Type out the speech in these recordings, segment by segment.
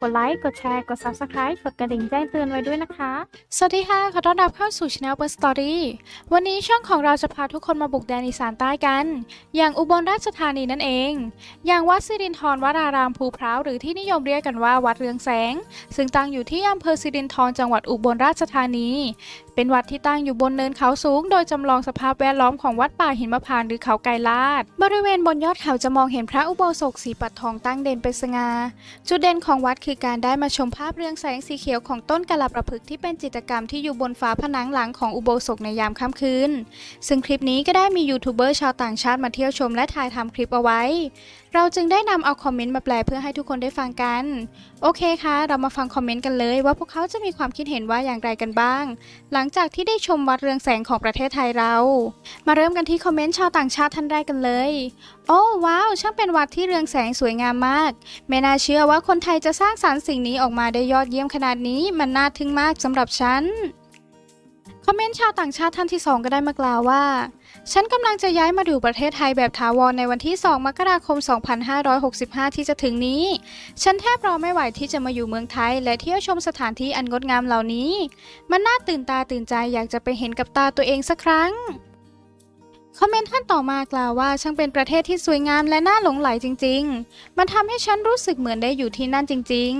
กดไลค์ กดแชร์ กด Subscribe กดกระดิ่งแจ้งเตือนไว้ด้วยนะคะ สวัสดีค่ะ ขอต้อนรับเข้าสู่ Channel Ber Story วันนี้ช่องของเราจะพาทุกคนมาบุกแดนอีสานใต้กัน อย่างอุบลราชธานีนั่นเอง อย่างวัดสิรินธรวรารามภูพร้าวหรือที่นิยมเรียกกันว่าวัดเรืองแสง ซึ่งตั้งอยู่ที่อำเภอสิรินธรจังหวัดอุบลราชธานี เป็นวัดที่ตั้งอยู่บนเนินเขาสูง โดยจำลองสภาพแวดล้อมของวัดป่าหินมะพานต์หรือเขาไกรลาด บริเวณบนยอดเขาจะมองเห็นพระอุโบสถสีปัดทองตั้งเด่นเป็นสง่าจุดเด่นของวัดคือการได้มาชมภาพเรืองแสงสีเขียวของต้นกะล่ำประพฤกษ์ที่เป็นจิตรกรรมที่อยู่บนฝาผนังหลังของอุโบสถในยามค่ำคืน ซึ่งคลิปนี้ก็ได้มียูทูบเบอร์ชาวต่างชาติมาเที่ยวชมและถ่ายทำคลิปเอาไว้ เราจึงได้นำเอาคอมเมนต์มาแปลเพื่อให้ทุกคนได้ฟังกัน โอเคค่ะ เรามาฟังคอมเมนต์กันเลยว่าพวกเขาจะมีความคิดเห็นว่าอย่างไรกันบ้าง หลังจากที่ได้ชมวัดเรืองแสงของประเทศไทยเรา มาเริ่มกันที่คอมเมนต์ชาวต่างชาติท่านแรกกันเลยโอ้ว้าวช่างเป็นวัดที่เรืองแสงสวยงามมาก ไม่น่าเชื่อว่าคนไทยจะสร้างสรรค์สิ่งนี้ออกมาได้ยอดเยี่ยมขนาดนี้มันน่าทึ่งมากสำหรับฉัน คอมเมนต์ชาวต่างชาติท่านที่ 2 ก็ได้มากล่าวว่า ฉันกำลังจะย้ายมาอยู่ประเทศไทยแบบถาวรในวันที่ 2 มกราคม 2565 ที่จะถึงนี้ ฉันแทบรอไม่ไหวที่จะมาอยู่เมืองไทย และเที่ยวชมสถานที่อันงดงามเหล่านี้ มันน่าตื่นตาตื่นใจอยากจะไปเห็นกับตาตัวเองสักครั้ง คอมเมนต์ท่านต่อมากล่าวว่าช่างเป็นประเทศที่สวยงามและน่าหลงไหลจริง ๆ มันทำให้ฉันรู้สึกเหมือนได้อยู่ที่นั่นจริง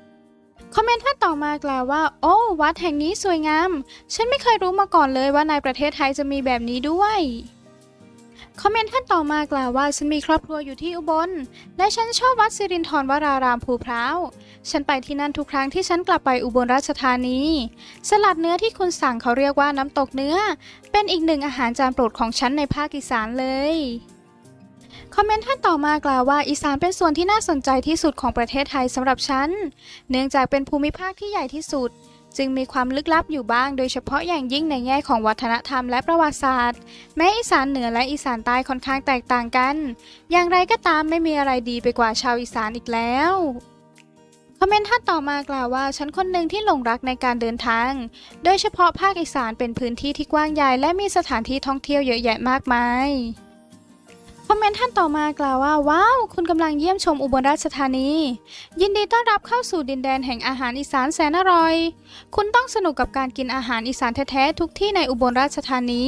ๆคอมเมนต์ท่านต่อมากล่าวว่า โอ้ วัดแห่งนี้สวยงาม ฉันไม่เคยรู้มาก่อนเลยว่าในประเทศไทยจะมีแบบนี้ด้วย คอมเมนต์ท่านต่อมากล่าวว่า ฉันมีครอบครัวอยู่ที่อุบล และฉันชอบวัดสิรินธรวรารามภูพร้าว ฉันไปที่นั่นทุกครั้งที่ฉันกลับไปอุบลราชธานี สลัดเนื้อที่คุณสั่งเขาเรียกว่าน้ำตกเนื้อ เป็นอีกหนึ่งอาหารจานโปรดของฉันในภาคอีสานเลย คอมเมนต์ท่านต่อมากล่าวว่าอีสานเป็นส่วนที่น่าสนใจที่สุดของประเทศไทยสำหรับฉัน เนื่องจากเป็นภูมิภาคที่ใหญ่ที่สุด จึงมีความลึกลับอยู่บ้าง โดยเฉพาะอย่างยิ่งในแง่ของวัฒนธรรมและประวัติศาสตร์ แม้อีสานเหนือและอีสานใต้ค่อนข้างแตกต่างกัน อย่างไรก็ตามไม่มีอะไรดีไปกว่าชาวอีสานอีกแล้ว คอมเมนต์ท่านต่อมากล่าวว่าฉันคนหนึ่งที่หลงรักในการเดินทาง โดยเฉพาะภาคอีสานเป็นพื้นที่ที่กว้างใหญ่และมีสถานที่ท่องเที่ยวเยอะแยะมากมาย คอมเมนต์ท่านต่อมากล่าวว่า ว้าว คุณกำลังเยี่ยมชมอุบลราชธานี ยินดีต้อนรับเข้าสู่ดินแดนแห่งอาหารอีสานแสนอร่อย คุณต้องสนุกกับการกินอาหารอีสานแท้ๆทุกที่ในอุบลราชธานี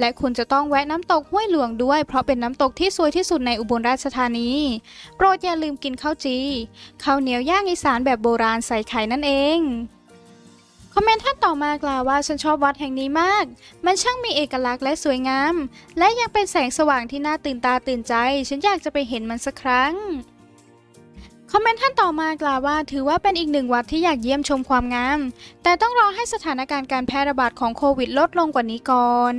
และคุณจะต้องแวะน้ำตกห้วยหลวงด้วย เพราะเป็นน้ำตกที่สวยที่สุดในอุบลราชธานี โปรดอย่าลืมกินข้าวจีข้าวเหนียวย่างอีสานแบบโบราณใส่ไข่นั่นเอง อมเมนต์ท่านต่อมากล่าวว่าฉันชอบวัดแห่งนี้มาก มันช่างมีเอกลักษณ์และสวยงาม และยังเป็นแสงสว่างที่น่าตื่นตาตื่นใจ ฉันอยากจะไปเห็นมันสักครั้ง คอมเมนต์ท่านต่อมากล่าวว่า ถือว่าเป็นอีกหนึ่งวัดที่อยากเยี่ยมชมความงาม แต่ต้องรอให้สถานการณ์การแพร่ระบาดของโควิดลดลงกว่านี้ก่อน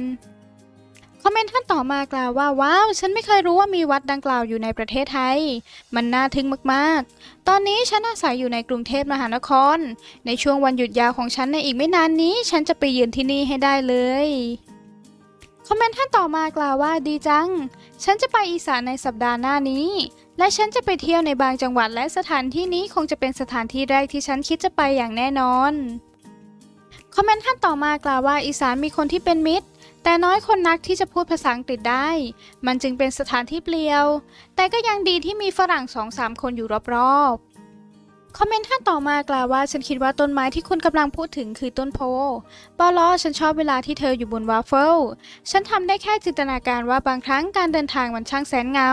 คอมเมนต์ท่านต่อมากล่าวว่าว้าวฉันไม่เคยรู้ว่ามีวัดดังกล่าวอยู่ในประเทศไทย มันน่าทึ่งมากๆ ตอนนี้ฉันอาศัยอยู่ในกรุงเทพมหานคร ในช่วงวันหยุดยาวของฉันในอีกไม่นานนี้ ฉันจะไปยืนที่นี่ให้ได้เลยคอมเมนต์ท่านต่อมากล่าวว่าดีจัง ฉันจะไปอีสานในสัปดาห์หน้านี้ และฉันจะไปเที่ยวในบางจังหวัดและสถานที่นี้คงจะเป็นสถานที่แรกที่ฉันคิดจะไปอย่างแน่นอน คอมเมนต์ท่านต่อมากล่าวว่าอีสานมีคนที่เป็นมิตร แต่น้อยคนนักที่จะพูดภาษาอังกฤษได้ มันจึงเป็นสถานที่เปลี่ยว แต่ก็ยังดีที่มีฝรั่งสองสามคนอยู่รอบๆ คอมเมนต์ท่านต่อมากล่าวว่า ฉันคิดว่าต้นไม้ที่คุณกำลังพูดถึงคือต้นโพปอลอฉันชอบเวลาที่เธออยู่บนวาฟเฟิล ฉันทำได้แค่จินตนาการว่าบางครั้งการเดินทางมันช่างแสนเหงา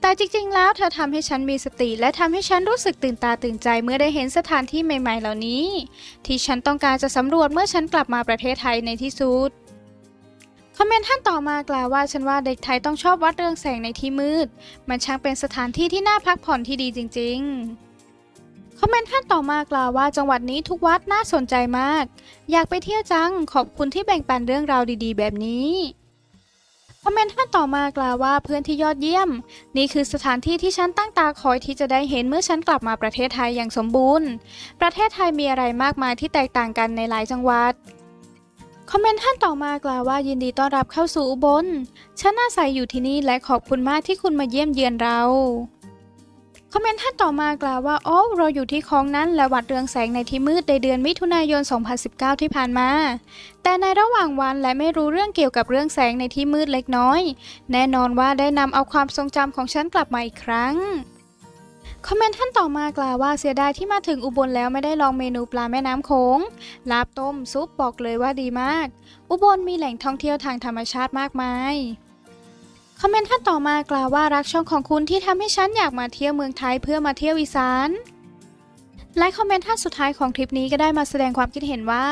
แต่จริงๆ แล้วเธอทำให้ฉันมีสติ และทำให้ฉันรู้สึกตื่นตาตื่นใจเมื่อได้เห็นสถานที่ใหม่ ๆ เหล่านี้ ที่ฉันต้องการจะสำรวจเมื่อฉันกลับมาประเทศไทยในที่สุด อมเมนต์ท่านต่อมากล่าวว่าฉันว่าเด็กไทยต้องชอบวัดเรืองแสงในที่มืด มันช่างเป็นสถานที่ที่น่าพักผ่อนที่ดีจริง ๆ คอมเมนต์ท่านต่อมากล่าวว่าจังหวัดนี้ทุกวัดน่าสนใจมาก อยากไปเที่ยวจัง ขอบคุณที่แบ่งปันเรื่องราวดีๆ แบบนี้คอมเมนต์ท่านต่อมากล่าวว่าเพื่อนที่ยอดเยี่ยม นี่คือสถานที่ที่ฉันตั้งตาคอยที่จะได้เห็นเมื่อฉันกลับมาประเทศไทยอย่างสมบูรณ์ ประเทศไทยมีอะไรมากมายที่แตกต่างกันในหลายจังหวัด คอมเมนต์ท่านต่อมากล่าวว่ายินดีต้อนรับเข้าสู่อุบล ฉันอาศัยอยู่ที่นี่และขอบคุณมากที่คุณมาเยี่ยมเยียนเรา คอมเมนต์ท่านต่อมากล่าวว่าโอ้เราอยู่ที่คลองนั้นและวัดเรืองแสงในที่มืดในเดือนมิถุนายน 2019 ที่ผ่านมา แต่ในระหว่างวันและไม่รู้เรื่องเกี่ยวกับเรื่องแสงในที่มืดเล็กน้อย แน่นอนว่าได้นำเอาความทรงจำของฉันกลับมาอีกครั้ง คอมเมนต์ท่านต่อมากล่าวว่าเสียดายที่มาถึงอุบลแล้วไม่ได้ลองเมนูปลาแม่น้ำโขง ลาบต้มซุปบอกเลยว่าดีมาก อุบลมีแหล่งท่องเที่ยวทางธรรมชาติมากมาย คอมเมนต์ท่านต่อมากล่าวว่ารักช่องของคุณที่ทำให้ฉันอยากมาเที่ยวเมืองไทยเพื่อมาเที่ยวอีสาน และคอมเมนต์ท่านสุดท้ายของคลิปนี้ก็ได้มาแสดงความคิดเห็นว่า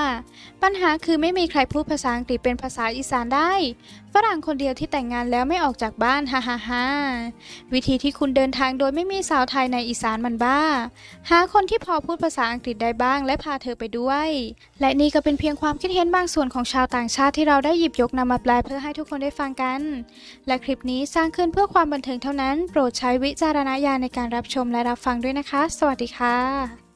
ปัญหาคือไม่มีใครพูดภาษาอังกฤษเป็นภาษาอีสานได้ ฝรั่งคนเดียวที่แต่งงานแล้วไม่ออกจากบ้านฮ่าฮ่าฮ่าวิธีที่คุณเดินทางโดยไม่มีสาวไทยในอีสานมันบ้า หาคนที่พอพูดภาษาอังกฤษได้บ้างและพาเธอไปด้วย และนี่ก็เป็นเพียงความคิดเห็นบางส่วนของชาวต่างชาติที่เราได้หยิบยกนำมาแปลเพื่อให้ทุกคนได้ฟังกัน และคลิปนี้สร้างขึ้นเพื่อความบันเทิงเท่านั้น โปรดใช้วิจารณญาณในการรับชมและรับฟังด้วยนะคะ สวัสดีค่ะ